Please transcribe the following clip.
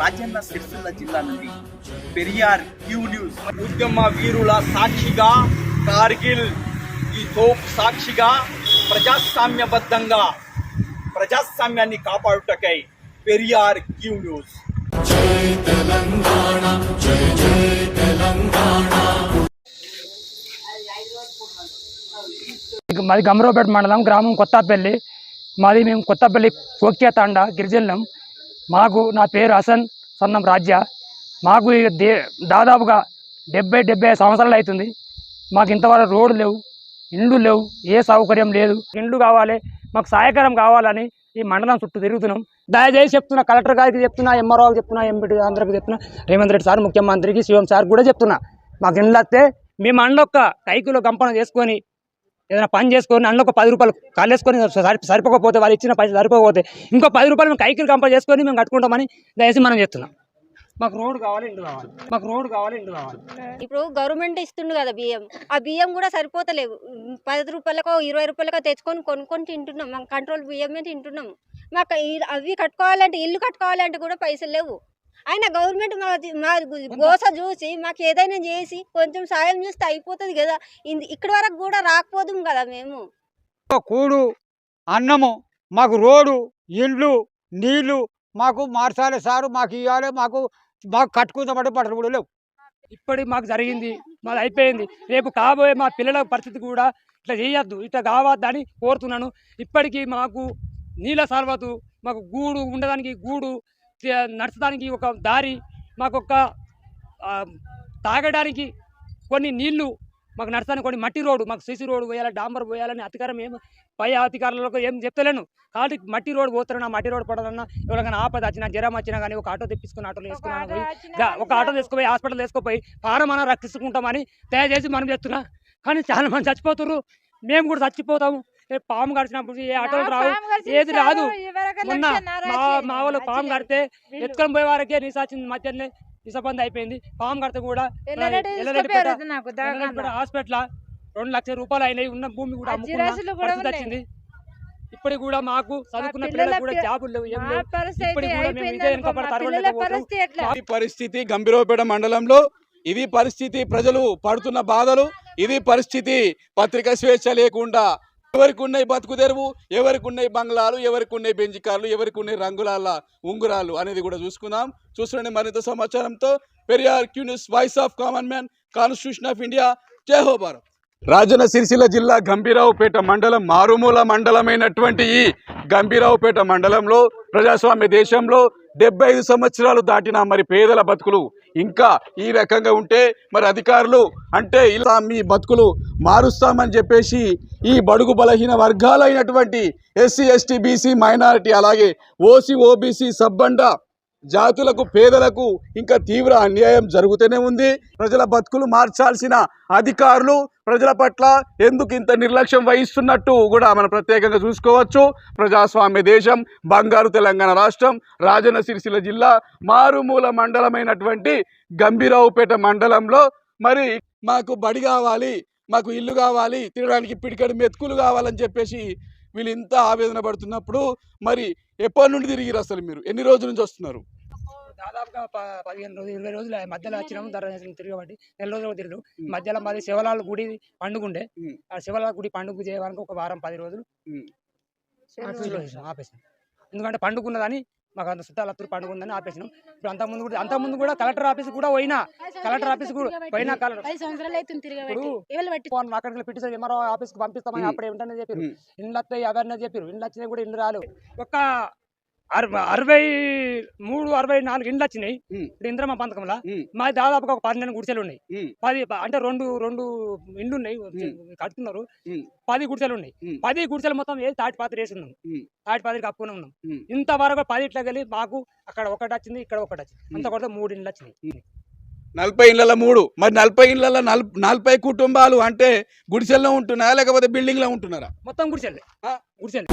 రాజన్న సిరిసిల్ల జిల్లా నుండి Periyar Q news. ఉద్యమ వీరుల సాక్షిగా కార్గిల్ ఈ తోపు సాక్షిగా ప్రజాస్వామ్యబద్ధంగా ప్రజాస్వామ్యాన్ని కాపాడుటకై పెరియార్ క్యూ న్యూస్. మాది గమరావుపేట మండలం గ్రామం కొత్తపల్లి. మాది మేము కొత్తపల్లి కోక్యా తాండా గిరిజనం మాకు నా పేరు హసన్ సన్నం రాజ్య. మాకు ఇక దే దాదాపుగా డెబ్బై డెబ్బై సంవత్సరాలు అవుతుంది. మాకు ఇంతవరకు రోడ్డు లేవు ఇండ్లు లేవు ఏ సౌకర్యం లేదు. ఇండ్లు కావాలి మాకు సహాయకరం కావాలని ఈ మండలం చుట్టూ తిరుగుతున్నాం. దయచేసి చెప్తున్నా కలెక్టర్ గారికి చెప్తున్నా ఎంఆర్ఓకి చెప్తున్నా ఎంపీ అందరికి చెప్తున్నా రేవంత్ రెడ్డి సార్ ముఖ్యమంత్రికి సీఎం సార్ కూడా చెప్తున్నా. మాకు ఇండ్లు వస్తే మేము అండొక్క కైకులో గంపన చేసుకొని ఏదైనా పని చేసుకొని అందులో ఒక పది రూపాయలు కాలేసుకొని సరి సరిపోకపోతే వాళ్ళు ఇచ్చిన పైసలు సరిపోకపోతే ఇంకో పది రూపాయలు మేము కైకిలు కంపల్ చేసుకొని మేము కట్టుకుంటామని దయచేసి మనం చేస్తున్నాం మాకు రోడ్ కావాలి ఇంటి కావాలి. మాకు రోడ్ కావాలి ఇంటి కావాలి. ఇప్పుడు గవర్నమెంట్ ఇస్తుండు కదా బియ్యం. ఆ బియ్యం కూడా సరిపోతలేవు. పది రూపాయలకో ఇరవై రూపాయలకో తెచ్చుకొని కొనుక్కొని తింటున్నాం. మాకు కంట్రోల్ బియ్యమే తింటున్నాం మాకు అవి కట్టుకోవాలంటే ఇల్లు కట్టుకోవాలంటే కూడా పైసలు లేవు. అయినా గవర్నమెంట్ మా మా గోస చూసి మాకు ఏదైనా చేసి కొంచెం సాయం చేస్తే అయిపోతుంది కదా. ఇక్కడి వరకు కూడా రాకపోదు కదా మేము. కూడు అన్నము మాకు రోడ్డు ఇండ్లు నీళ్ళు మాకు మార్చాలి సారు మాకు ఇవ్వాలి మాకు మాకు కట్టుకుందామంటే బట్టలు కూడా లేవు. ఇప్పటి మాకు జరిగింది మాది అయిపోయింది. రేపు కాబోయే మా పిల్లల పరిస్థితి కూడా ఇట్లా చేయొద్దు ఇట్లా కావద్దని కోరుతున్నాను. ఇప్పటికీ మాకు నీళ్ళ సర్వతు మాకు గూడు ఉండడానికి గూడు నడచడానికి ఒక దారి మాకు ఒక తాగడానికి కొన్ని నీళ్ళు మాకు నడచడానికి కొన్ని మట్టి రోడ్డు మాకు సిసి రోడ్డు పోయాలి డాంబర్ పోయాలని అధికారం ఏం పై అధికారులకు ఏం చెప్తలేను. కాబట్టి మట్టి రోడ్డు పోతున్నా మట్టి రోడ్డు పడాలన్నా ఎవరికైనా ఆపద వచ్చినా జ్వరం వచ్చినా కానీ ఒక ఆటో తెప్పించుకుని ఆటోలో గా- ఒక ఆటో తీసుకుపోయి హాస్పిటల్ తీసుకుపోయి పారమన రక్షించుకుంటామని దయచేసి మనం చెప్తున్నా. కానీ చాలా మంది చచ్చిపోతున్నారు మేము కూడా చచ్చిపోతాము. పాము కడిచినప్పుడు ఏ ఆటోలు రావు. ఏది రాదు. మొన్న మా మా వాళ్ళు పాము కడితే ఎత్తుకొని పోయే వారికే నిశాచింది మధ్యనే నిశబంది అయిపోయింది. పాము కడితే కూడా హాస్పిటల్ రెండు లక్షల రూపాయలు అయినాయి. ఉన్న భూమి కూడా పరిస్థితి. వచ్చింది. ఇప్పటికి కూడా మాకు చదువుకున్న పిల్లల పిల్లలకు కూడా జాబులు లేవు ఏం లేవు. పరిస్థితి గంభీరపేట మండలంలో ఇది పరిస్థితి ప్రజలు పడుతున్న బాధలు ఇది పరిస్థితి పత్రికా స్వేచ్ఛ లేకుండా ఎవరికి ఉన్నాయి బతుకు తెరువు ఎవరికి ఉన్నాయి బంగ్లాలు ఎవరికి ఉన్నాయి బెంచి కార్లు ఎవరికి ఉన్నాయి రంగులాల ఉంగురాలు అనేది కూడా చూసుకుందాం. చూస్తుండే మరింత సమాచారంతో Periyar క్యూనిస్ voice of common man constitution of India జై హో భారత్. రాజన్న సిరిసిల్ల జిల్లా గంభీరావుపేట మండలం మారుమూల మండలమైనటువంటి ఈ గంభీరావుపేట మండలంలో ప్రజాస్వామ్య దేశంలో డెబ్బై ఐదు సంవత్సరాలు దాటిన మరి పేదల బతుకులు ఇంకా ఈ రకంగా ఉంటే మరి అధికారులు అంటే ఇలా మీ బతుకులు మారుస్తామని చెప్పేసి ఈ బడుగు బలహీన వర్గాలైనటువంటి ఎస్సీ ఎస్టీ బీసీ మైనారిటీ అలాగే ఓసీ ఓబీసీ సబ్బండ జాతులకు పేదలకు ఇంకా తీవ్ర అన్యాయం జరుగుతూనే ఉంది. ప్రజల బతుకులు మార్చాల్సిన అధికారులు ప్రజల పట్ల ఎందుకు ఇంత నిర్లక్ష్యం వహిస్తున్నట్టు కూడా మనం ప్రత్యేకంగా చూసుకోవచ్చు. ప్రజాస్వామ్య దేశం బంగారు తెలంగాణ రాష్ట్రం రాజన్న సిరిసిల్ల జిల్లా మారుమూల మండలమైనటువంటి గంభీరావుపేట మండలంలో మరి మాకు బడి కావాలి మాకు ఇల్లు కావాలి తినడానికి పిడికడి మెతుకులు కావాలని చెప్పేసి వీళ్ళు ఇంత ఆవేదన పడుతున్నప్పుడు మరి ఎప్పటి నుండి తిరిగిరు అసలు మీరు? ఎన్ని రోజుల నుంచి వస్తున్నారు? దాదాపుగా పదిహేను రోజులు ఇరవై రోజులు మధ్యలో వచ్చినాము దర్శనం తిరగబట్టి నెల రోజులు తిరిగాం మధ్యలో మాది శివలాల గుడి పండుగ ఉండే. ఆ శివలాల గుడి పండుగ చేయడానికి ఒక వారం పది రోజులు ఆపేసినాం ఎందుకంటే పండుగ ఉన్నదని మాకు అంత చుట్టాలు అత్తరు పండుగ ఉందని ఆపేసినాం. ఇప్పుడు అంత ముందు కూడా అంత ముందు కూడా కలెక్టర్ ఆఫీస్ కూడా పోయినా. కలెక్టర్ ఆఫీస్ కూడా పోయినా ఫోన్ అక్కడికి పిటిషన్ ఎంఆర్ఓ ఆఫీస్కి పంపిస్తామని. అప్పుడే ఉంటానని చెప్పారు. ఇండ్లు వస్తాయి అవన్నీ చెప్పారు. ఇండ్లు వచ్చినాయి కూడా ఇండ్లు రాలేవు ఒక అరవై అరవై మూడు అరవై నాలుగు ఇండ్లు వచ్చినాయి. ఇప్పుడు ఇంద్రమ్మ పథకంలో ఉమ్. మాది దాదాపుగా ఒక పన్నెండు గుడిసెలు ఉన్నాయి. పది అంటే రెండు రెండు ఇండ్లు ఉన్నాయి కడుతున్నారు. పది గుడిసెలు ఉన్నాయి. పది గుడిసెలు మొత్తం వేసి తాటి పాత్ర వేసి ఉన్నాం. తాటి పాత్ర కప్పుకుని ఉన్నాం. ఇంతవరకు పది ఇట్లా మాకు అక్కడ ఒకటి వచ్చింది ఇక్కడ ఒకటి వచ్చింది అంత కొడితే మూడు ఇండ్లు వచ్చినాయి నలభై ఇళ్ళ మూడు. మరి నలభై ఇళ్ళ నలభై కుటుంబాలు అంటే గుడిసెల్లో ఉంటున్నారా? లేకపోతే బిల్డింగ్లో ఉంటున్నారా? మొత్తం గుడిసెలు. ఆ? గుడిసెలు.